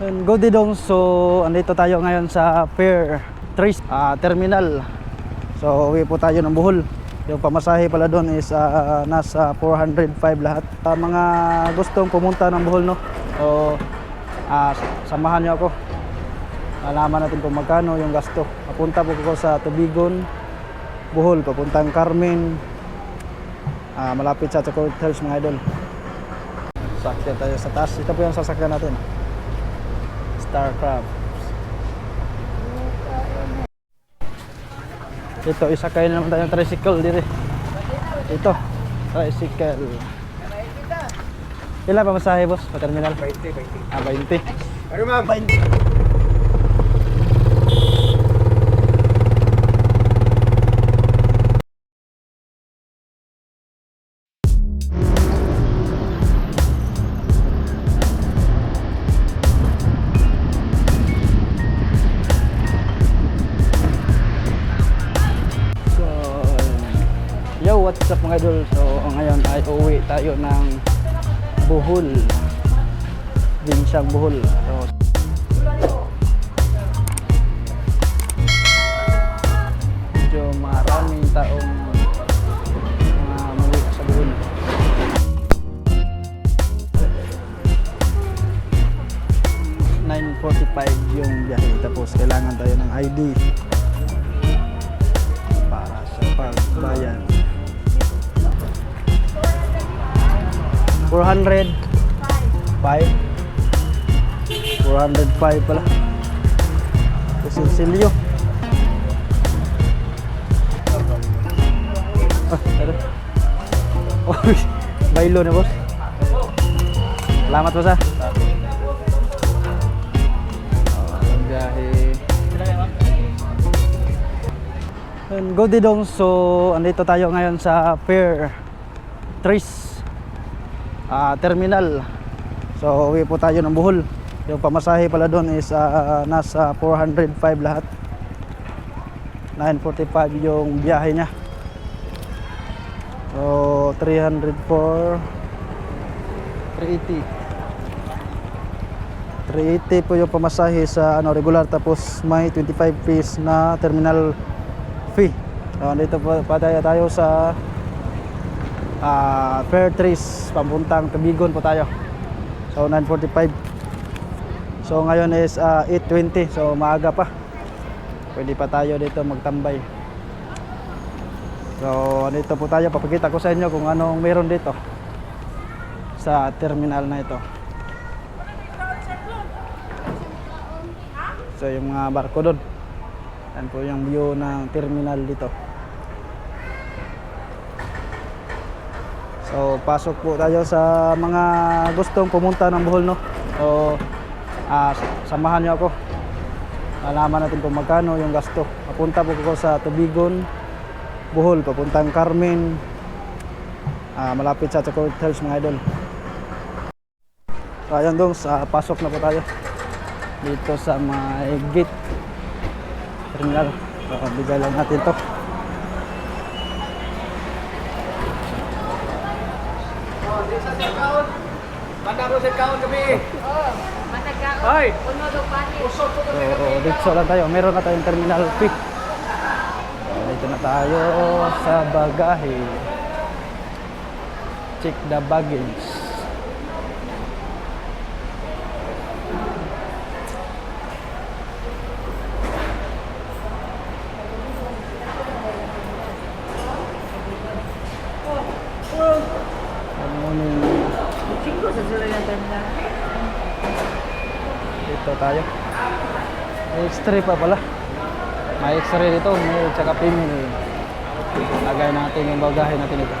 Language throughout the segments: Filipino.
And good dong. So, andito tayo ngayon sa Fair Trace ah, Terminal. So, uwi po tayo ng Bohol. Yung pamasahe pala doon is ah, nasa 405 lahat. Sa mga gustong pumunta ng Bohol, no? So, ah, samahan niyo ako. Alaman natin kung magkano yung gasto. Papunta po ako sa Tubigon, Bohol, papuntang Carmen. Ah, malapit sa Chocolate Hills mga idol. Sakyan tayo sa taas. Ito po yung sasakyan natin. Starcraft. Ito, isakay na naman tayong tricycle dito. Ito, tricycle. Ilan pa masahe, boss? Pa terminal? 20, 20. Ah, 20. Ano ma'am? 20. Mga idol? So, ngayon ay uwi tayo ng Bohol. Binsang Bohol. So, medyo maraming taong mga muwi sa Bohol. ...9.45 yung biyahe. Tapos kailangan tayo ng ID para sa pagbayan. 400 5 405 pala. Kusilsilyo. Ah. Uy, baylo na boss. Salamat ah. Oh, biyahe. And good dong. So, andito tayo ngayon sa Fair Trace ah, Terminal. So, uwi po tayo ng Bohol. Yung pamasahe pala doon is ah, nasa 405 lahat. 945 yung biyahe niya. So, 300 for 380. 380 po yung pamasahe sa ano regular tapos may 25 piece na terminal fee. So, dito po pa tayo sa ah, Fair Trace, papuntang Tubigon po tayo. So 9.45. So ngayon is ah, 8.20, so maaga pa. Pwede pa tayo dito magtambay. So dito po tayo, papakita ko sa inyo kung anong meron dito sa terminal na ito. So yung mga barko doon. Yan po yung view ng terminal dito. So pasok po tayo sa mga gustong pumunta ng Bohol no. So ah, samahan niyo ako. Alaman natin kung magkano yung gasto. Papunta po ako sa Tubigon, Bohol, papuntang Carmen. Ah, malapit sa Chocolate Hills mga idol. So ayan dong, sa pasok na po tayo. Dito sa may gate terminal. So bigay lang natin to. Banda ko sa kaon kami. Matagao. Hoy! Uno do pani. So, dito lang tayo. Meron na tayong terminal fee. Dito na tayo sa bagahe. Check the baggage. Good morning. Cinco sa sulay ng terminal. Dito tayo. May X-ray pa pala. May X-ray dito, may tsaka female. Lagay natin yung bagahe natin ito.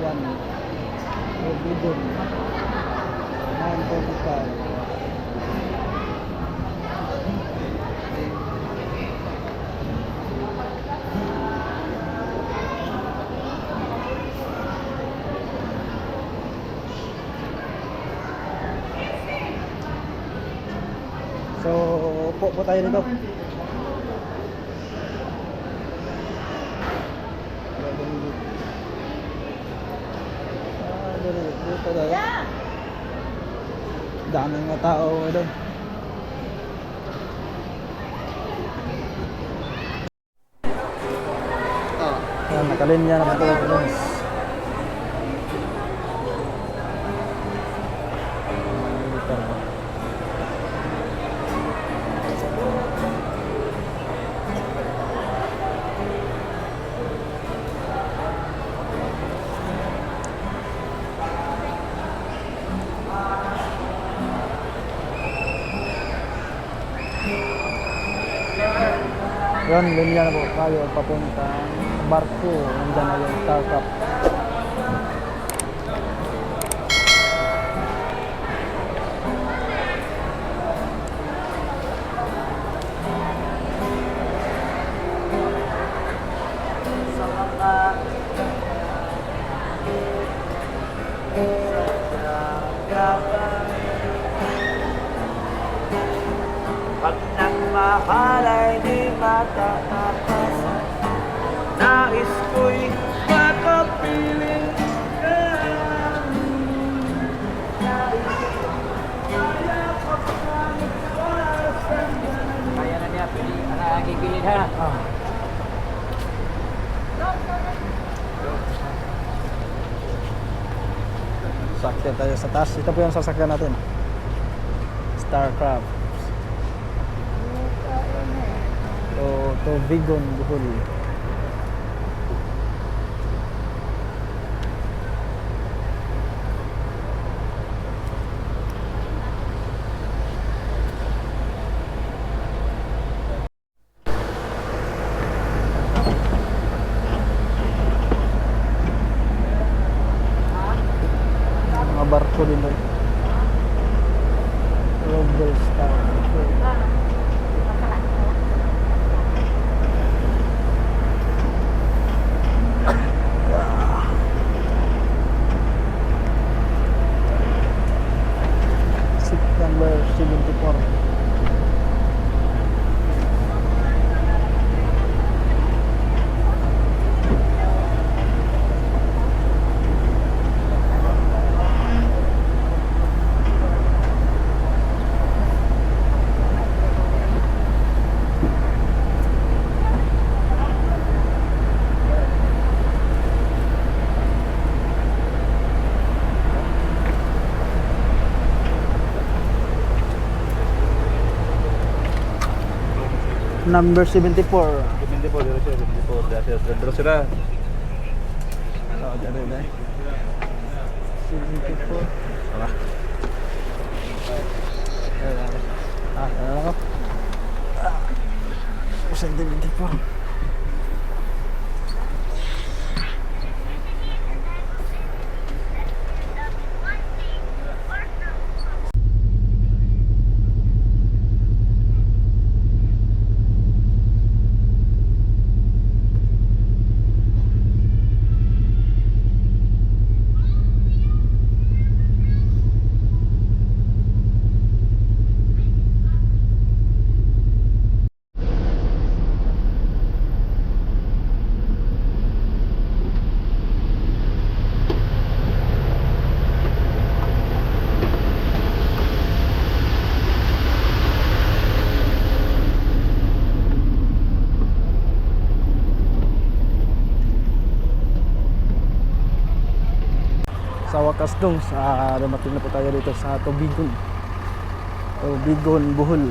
Yan. Forbidden. 945. So, upo po tayo rin. Dito tayo. Dami mga tao doon. Ayan, nakalinya na po ito doon. Yun, linya na po tayo papunta barko. Nandiyan na yung Starcraft. Gigilid ha. Ah. Sakya tayo sa taas. Ito po yung sasakyan natin. Starcraft. To, to Bigon, Bohol. Mga barko din doon. Global Star. September 74. Number 74. Hindi po, dito siya. Hindi po, dito siya. Dito sila. Oh, dyan rin eh. 74. Tara. Ah, ano? Ah, 74. sa wakas dong sa dumating na po tayo dito sa Tubigon Tubigon Bohol.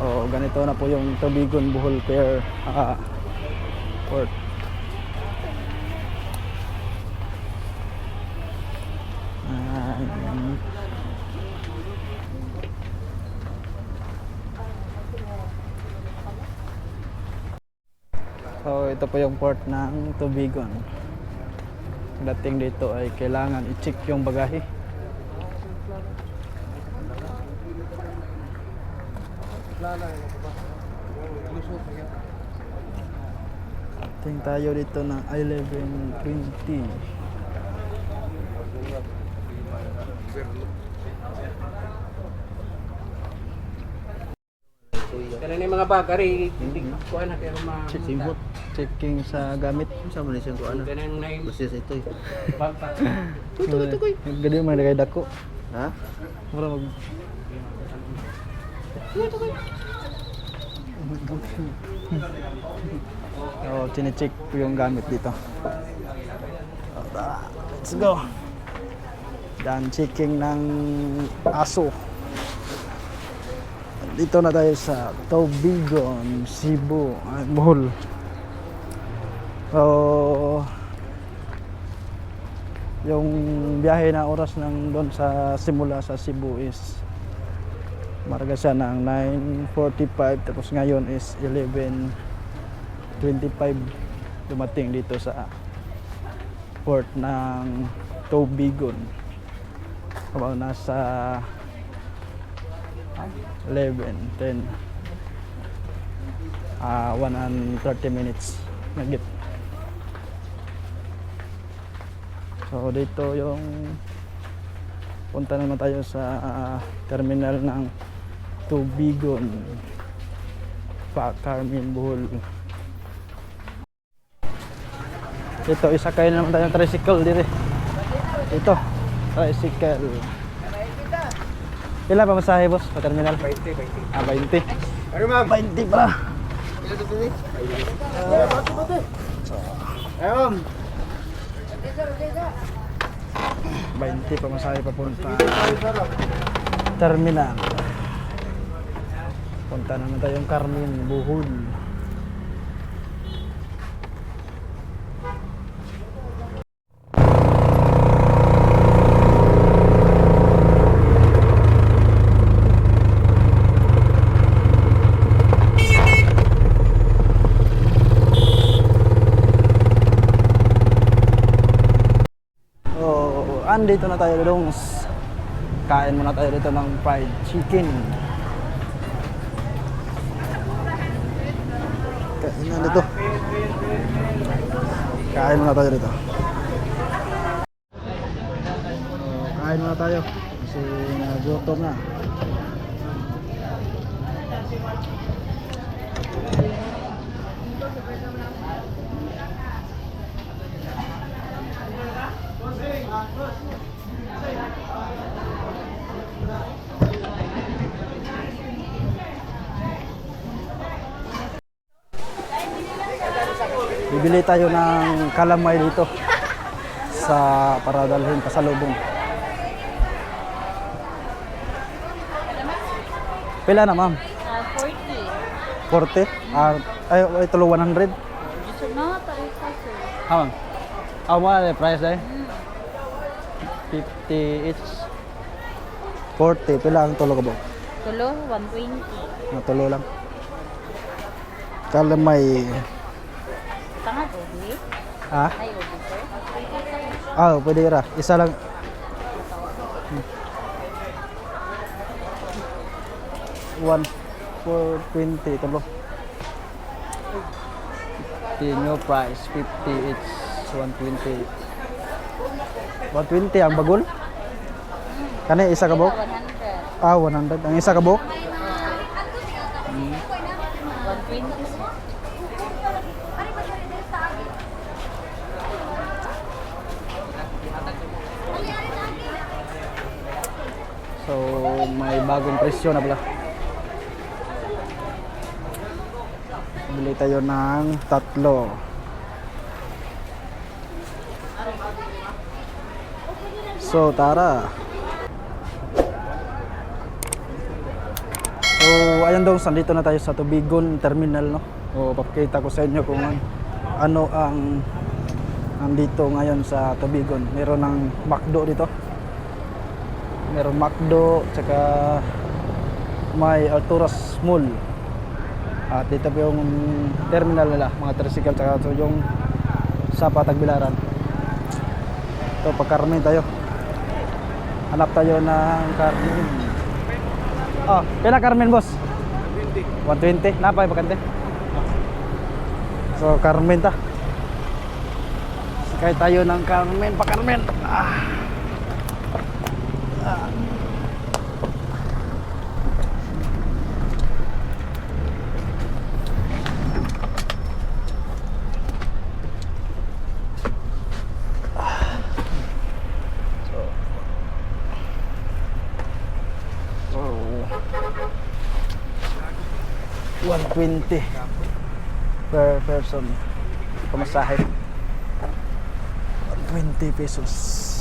O ganito na po yung Tubigon Bohol Pier ah, port. Ah, So ito po yung port ng Tubigon dating dito ay kailangan i-check yung bagahe. Ting tayo dito ng 11.20. Kaya ni mga bagari, hindi ko na kaya mga Simhot. Checking sa gamit. Sa mo siyang ko ano? Yung Basis ito eh. bangka. Tukoy, tukoy. Gadi man kay dako. Ha? Mura mag Oh, chine-check ko yung gamit dito. Let's go. Dan checking ng aso. Dito na tayo sa Tobigon, Cebu, ay, Bohol. So, yung biyahe na oras ng doon sa simula sa Cebu is marga siya ng 9.45 tapos ngayon is 11.25 dumating dito sa port ng Tobigon about nasa 11, 10 ah 1 and 30 minutes nagit So dito yung punta naman tayo sa ah, terminal ng Tubigon Pa Carmen Bohol. Dito isakay na naman tayo ng tricycle dito. Ito, tricycle. Ilan pa masahe boss pa terminal? 20, 20. Ah, 20. Ano ma'am? 20 pa. Ayun ma'am. 20 pa masahe papunta. Terminal. Punta naman tayong Carmen Bohol. Andito na tayo dong. Kain muna tayo dito ng fried chicken. Kain na dito. Kain muna tayo dito. Kain muna tayo. Kasi nagutom na. Bibili tayo ng kalamay dito sa para dalhin pasalubong. Pila na ma'am? Ah, 40. 40? Ah, ay, ay tulo 100? Gusto na, tarifa sir. Ah, ma'am. Ah, mo na price day? 50 each. 40, pila ang tulo ka ba? Tulo, 120. Na tulo lang. Kalamay. Tanga, Obi. Ha? Ay, Obi sir. Ah, pwede ra. Isa lang. One for 20 tulo. 50 new price 50 each 120 120 ang bagol kani isa ka buhok 100. ah 100 ang isa ka buhok 120 sir. so may bagong presyo na pala. Bili tayo ng tatlo. So tara so ayan daw sandito na tayo sa Tubigon Terminal no? O papakita ko sa inyo kung an- ano ang nandito ngayon sa Tubigon. Meron ng McDo dito. Meron McDo tsaka may Arturas Mall. At dito po yung terminal nila mga tricycle tsaka so yung sa Patagbilaran ito pag Carmen tayo. Hanap tayo ng Carmen oh pila Carmen boss? 120 napay bakante? So Carmen ta. Sakay tayo ng Carmen pa Carmen. Ah 120 per person. Pamasahe. 120 pesos.